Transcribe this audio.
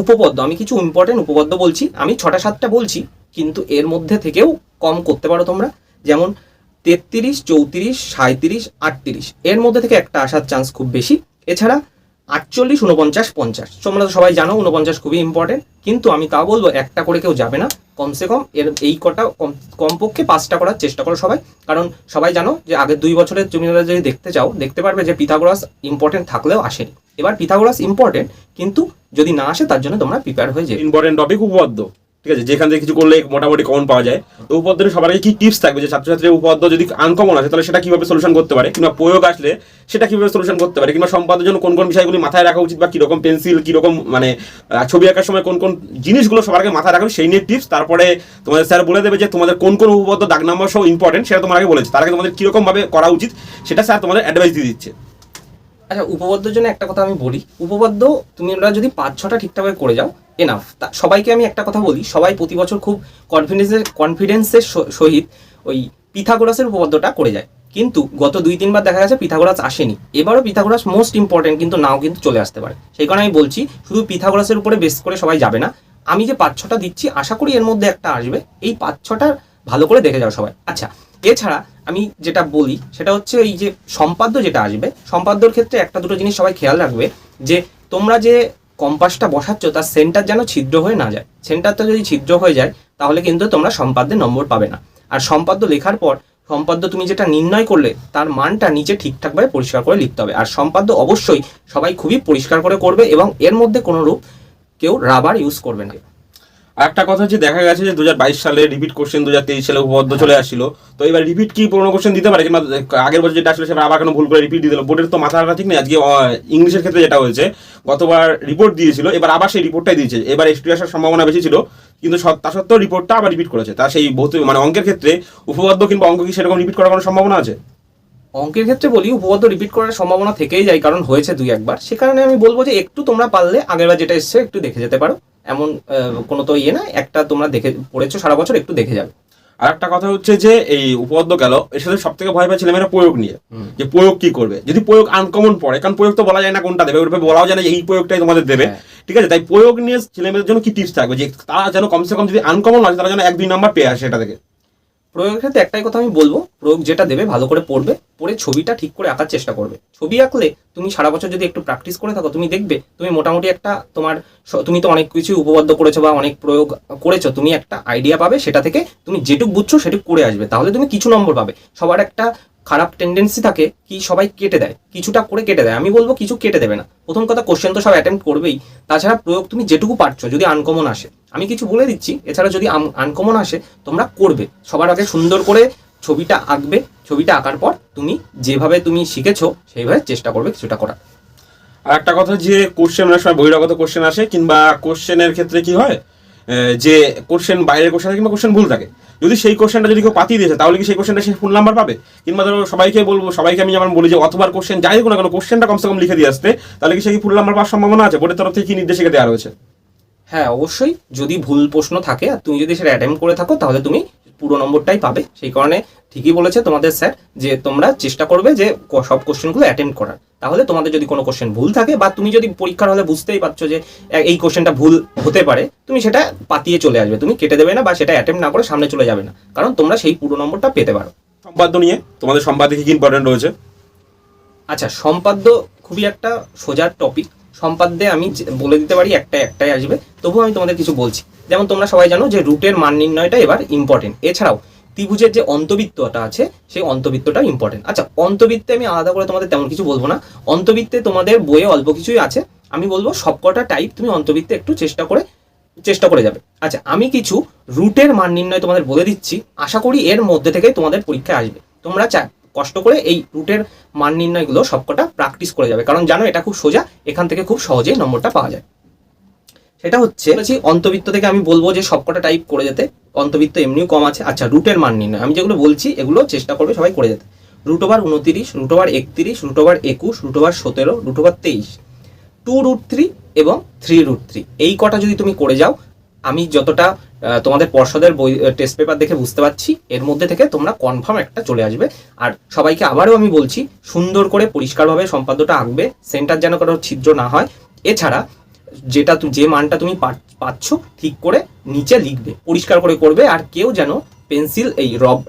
উপপদ্য আমি কিছু ইম্পর্টেন্ট উপপদ্য বলছি, আমি ছটা সাতটা বলছি, কিন্তু এর মধ্যে থেকেও কম করতে পারো তোমরা। যেমন তেত্রিশ, চৌত্রিশ সাঁত্রিশ আটত্রিশ, এর মধ্যে থেকে একটা আসার চান্স খুব বেশি। এছাড়া আটচল্লিশ, উনপঞ্চাশ, পঞ্চাশ। তোমরা তো সবাই জানো, উনপঞ্চাশ খুবই ইম্পর্টেন্ট কিন্তু আমি তা বলব, একটা করে কেউ যাবে না। কমসে কম এর এই কটা কম, কমপক্ষে পাঁচটা করার চেষ্টা করো সবাই। কারণ সবাই জানো যে আগের দুই বছরের তুমি যদি দেখতে চাও, দেখতে পারবে যে পিথাগোরাস ইম্পর্টেন্ট থাকলেও আসেনি। এবার পিথাগোরাস ইম্পর্টেন্ট কিন্তু যদি না আসে, তার জন্য তোমরা প্রিপেয়ার হয়ে যাবে ইম্পর্টেন্ট টপিক উপপাদ্য। ঠিক আছে? যেখান থেকে কিছু করলে মোটামুটি কমন পাওয়া যায়। তো উপপাদ্যের সবার আগে কি টিপস থাকবে যে ছাত্রছাত্রীর উপপাদ্য যদি আনকমন আসে, তাহলে সেটা কীভাবে সলিউশন করতে পারে? কিংবা প্রয়োগ আসলে সেটা কীভাবে সলিউশন করতে পারে? কিংবা সম্পাদের জন্য কোন কোন বিষয়গুলি মাথায় রাখা উচিত বা কীরকম পেন্সিল কীরকম মানে ছবি আঁকার সময় কোন কোন জিনিসগুলো সবার আগে মাথায় রাখবে, সেই নিয়ে টিপস তারপরে তোমাদের স্যার বলে দেবে যে তোমাদের কোন কোন উপপাদ্য দাগ নাম্বার সহ ইম্পর্টেন্ট সেটা তোমার আগে বলেছে তার আগে তোমাদের কীরকম ভাবে করা উচিত, সেটা স্যার তোমাদের অ্যাডভাইস দিয়ে দিচ্ছে। আচ্ছা উপপাদ্যের জন্য একটা কথা আমি বলি। উপপাদ্য তুমি ওরা যদি পাঁচ ছটা ঠিকঠাকভাবে করে যাও এনাফ তা সবাইকে আমি একটা কথা বলি, সবাই প্রতি বছর খুব কনফিডেন্সের কনফিডেন্সের সহিত ওই পিথাগোরাসের উপপাদ্যটা করে যায়। কিন্তু গত দুই, তিনবার দেখা গেছে পিথাগোরাস আসেনি। এবারও পিথাগোরাস মোস্ট ইম্পর্টেন্ট কিন্তু নাও কিন্তু চলে আসতে পারে। সেই কারণে আমি বলছি, শুধু পিথাগোরাসের উপরে বেস করে সবাই যাবে না। আমি যে পাঁচ, ছটা দিচ্ছি, আশা করি এর মধ্যে একটা আসবে। এই পাঁচ, ছটা ভালো করে দেখে যাও সবাই। আচ্ছা এছাড়া আমি যেটা বলি, সেটা হচ্ছে এই যে সম্পাদ্য যেটা আসবে, সম্পাদ্যর ক্ষেত্রে একটা দুটো জিনিস সবাই খেয়াল রাখবে, যে তোমরা যে কম্পাসটা বসাচ্ছ, তার সেন্টার যেন ছিদ্র হয়ে না যায়। সেন্টারটা যদি ছিদ্র হয়ে যায়, তাহলে কিন্তু তোমরা সম্পাদ্যের নম্বর পাবে না। আর সম্পাদ্য লেখার পর, সম্পাদ্য তুমি যেটা নির্ণয় করলে, তার মানটা নিচে ঠিকঠাকভাবে পরিষ্কার করে লিখতে হবে। আর সম্পাদ্য অবশ্যই সবাই খুবই পরিষ্কার করে করবে এবং এর মধ্যে কোনো রূপ কেউ রাবার ইউজ করবে না। একটা কথা হচ্ছে, দেখা গেছে যে দু হাজার বাইশ সালে রিপিট কোশ্চেন দু হাজার তেইশ সালে উপপাদ্য চলে আসছিল। তো এবার রিপিট কি পুরোনো কোশ্চেন দিতে পারে? কিংবা আগের বছর যেটা আসলে সেটা আবার কেন ভুল করে রিপিট দিয়ে দিল। বোর্ডের তো মাথা ঠিক নেই। আজকে ইংলিশের ক্ষেত্রে যেটা হয়েছে, গতবার রিপোর্ট দিয়েছিল, এবার আবার সেই রিপোর্টটাই দিয়েছে। এবার এক্সট্রি আসার সম্ভাবনা বেশি ছিল, কিন্তু তা সত্ত্বেও রিপোর্টটা আবার রিপিট করেছে। তা সেই বহুত মানে অঙ্কের ক্ষেত্রে উপপাদ্য কিংবা অঙ্ক কি সেরকম রিপিট করার কোনো সম্ভাবনা আছে? অঙ্কের ক্ষেত্রে বলি, উপপাদ্য রিপিট করার সম্ভাবনা থেকেই যায়, কারণ হয়েছে দুই একবার। সে কারণে আমি বলব যে একটু তোমরা পারলে আগেরবার যেটা এসছে, একটু দেখে যেতে পারো। এমন কোনো তো ইয়ে না একটা তোমরা দেখে পড়েছো সারা বছর একটু দেখে যাবে। আর একটা কথা হচ্ছে যে এই উপপাদ্য গেল এর সাথে সব থেকে ভয় পায় ছেলেমেয়েরা প্রয়োগ নিয়ে। যে প্রয়োগ কি করবে? যদি প্রয়োগ আনকমন পড়ে কারণ প্রয়োগ তো বলা যায় না কোনটা দেবে ওরূপে বলাও যায় না এই প্রয়োগটাই তোমাদের দেবে। হ্যাঁ। ঠিক আছে? তাই প্রয়োগ নিয়ে ছেলেমেয়েদের জন্য কি টিপস থাকবে? যে তারা যেন কমসে কম যদি আনকমন হয় তারা যেন এক দুই নাম্বার পেয়ে আসে এটা থেকে প্রয়োগের ক্ষেত্রে একটাই কথা আমি বলব, প্রয়োগ যেটা দেবে ভালো করে পড়বে, পড়ে ছবিটা ঠিক করে আঁকার চেষ্টা করবে। ছবি আঁকলে তুমি সারা বছর যদি একটু প্র্যাকটিস করে থাকো, তুমি দেখবে তুমি মোটামুটি একটা তোমার তুমি তো অনেক কিছু উপবদ্ধ করেছ বা অনেক প্রয়োগ করেছ, তুমি একটা আইডিয়া পাবে, সেটা থেকে তুমি যেটুক বুঝছ সেটুক করে আসবে। তাহলে তুমি কিছু নম্বর পাবে। সবার একটা খারাপ টেন্ডেন্সি থাকে কি সবাই কেটে দেয়, কিছুটা করে কেটে দেয়। আমি বলব কিছু কেটে দেবে না। প্রথম কথা কোশ্চেন তো সব অ্যাটেম্প করবেই। তাছাড়া প্রয়োগ তুমি যেটুকু পারছ, যদি আনকমন আসে। আমি কিছু বলে দিচ্ছি, এছাড়া যদি আনকমন আসে, তোমরা করবে। সবার আগে সুন্দর করে ছবিটা আঁকবে, ছবিটা আঁকার পর তুমি যেভাবে তুমি শিখেছো, সেইভাবে চেষ্টা করবে কিছুটা করার। আর একটা কথা যে কোশ্চেন সময় বহিরাগত কোশ্চেন আসে, কিংবা কোশ্চেনের ক্ষেত্রে কি হয় যে কোশ্চেন বাইরের কোশ্চেন কিংবা কোশ্চেন ভুল থাকে যদি সেই কোশ্চেনটা যদি কেউ পাতিয়ে দিয়েছে, তাহলে কি সেই কোশ্চেনটা সে ফুল নাম্বার পাবে? কিংবা ধরো সবাইকে বলব, সবাইকে আমি যেমন বলি যে অথবার কোশ্চেন যাই হোক না কেন কোশ্চেনটা কমসে কম লিখে দিয়ে আসতে, তাহলে কি সে কি ফুল নাম্বার পাওয়ার সম্ভাবনা আছে? বোর্ডের তরফ থেকে কি নির্দেশিকা দেওয়া রয়েছে? হ্যাঁ অবশ্যই। যদি ভুল প্রশ্ন থাকে আর তুমি যদি সেটা অ্যাটেম্প করে থাকো, তাহলে তুমি পুরো নম্বরটাই পাবে। সেই কারণে ঠিকই বলেছে তোমাদের স্যার যে তোমরা চেষ্টা করবে যে সব কোশ্চেনগুলো অ্যাটেম্প করার। তাহলে তোমাদের যদি কোনো কোশ্চেন ভুল থাকে বা তুমি যদি পরীক্ষার হলে বুঝতেই পারছ যে এই কোশ্চেনটা ভুল হতে পারে তুমি সেটা পাতিয়ে চলে আসবে। তুমি কেটে দেবে না বা সেটা অ্যাটেম্প না করে সামনে চলে যাবে না। কারণ তোমরা সেই পুরো নম্বরটা পেতে পারো। সম্পাদ্য নিয়ে তোমাদের সম্পাদে কি ইম্পর্টেন্ট রয়েছে? আচ্ছা সম্পাদ্য খুবই একটা সোজার টপিক সম্পাদ্যে আমি বলে দিতে পারি একটা একটাই আসবে। তবুও আমি তোমাদের কিছু বলছি। যেমন তোমরা সবাই জানো যে রুটের মান নির্ণয়টা এবার ইম্পর্টেন্ট এছাড়াও ত্রিভুজের যে অন্তবৃত্তটা আছে, সেই অন্তবৃত্তটা ইম্পর্টেন্ট আচ্ছা অন্তবৃত্তে আমি আলাদা করে তোমাদের তেমন কিছু বলব না। অন্তবৃত্তে তোমাদের বইয়ে অল্প কিছুই আছে। আমি বলব সবকটা টাইপ তুমি অন্তবৃত্তে একটু চেষ্টা করে চেষ্টা করে যাবে। আচ্ছা আমি কিছু রুটের মান নির্ণয় তোমাদের বলে দিচ্ছি। আশা করি এর মধ্যে থেকেই তোমাদের পরীক্ষায় আসবে। তোমরা কষ্ট করে এই রুটের মান নির্ণয়গুলো সবকটা প্র্যাকটিস করে যাবে। কারণ জানো, এটা খুব সোজা, এখান থেকে খুব সহজেই নম্বরটা পাওয়া যায়। সেটা হচ্ছে অন্তবৃত্ত থেকে আমি বলব যে সবকটা টাইপ করে যেতে। অন্তবৃত্ত এমনিও কম আছে। আচ্ছা রুটের মান নির্ণয়। আমি যেগুলো বলছি, এগুলো চেষ্টা করবে সবাই করে যেতে। রুট ওভার উনতিরিশ রুট ওভার একত্রিশ রুট ওভার একুশ রুট ওভার সতেরো রুট ওভার তেইশ। টু রুট থ্রি এবং থ্রি রুট থ্রি এই কটা যদি তুমি করে যাও, আমি যতটা তোমাদের পর্ষদের বই টেস্ট পেপার দেখে বুঝতে পারছি, এর মধ্যে থেকে তোমরা কনফার্ম একটা চলে আসবে। আর সবাইকে আবারও আমি বলছি, সুন্দর করে পরিষ্কারভাবে সম্পাদ্যটা আঁকবে সেন্টার যেন কারও ছিদ্র না হয়। এছাড়া যেটা যে মানটা তুমি পাচ্ছ ঠিক করে নিচে লিখবে পরিষ্কার করে করবে আর কেউ যেন পেন্সিল এই রব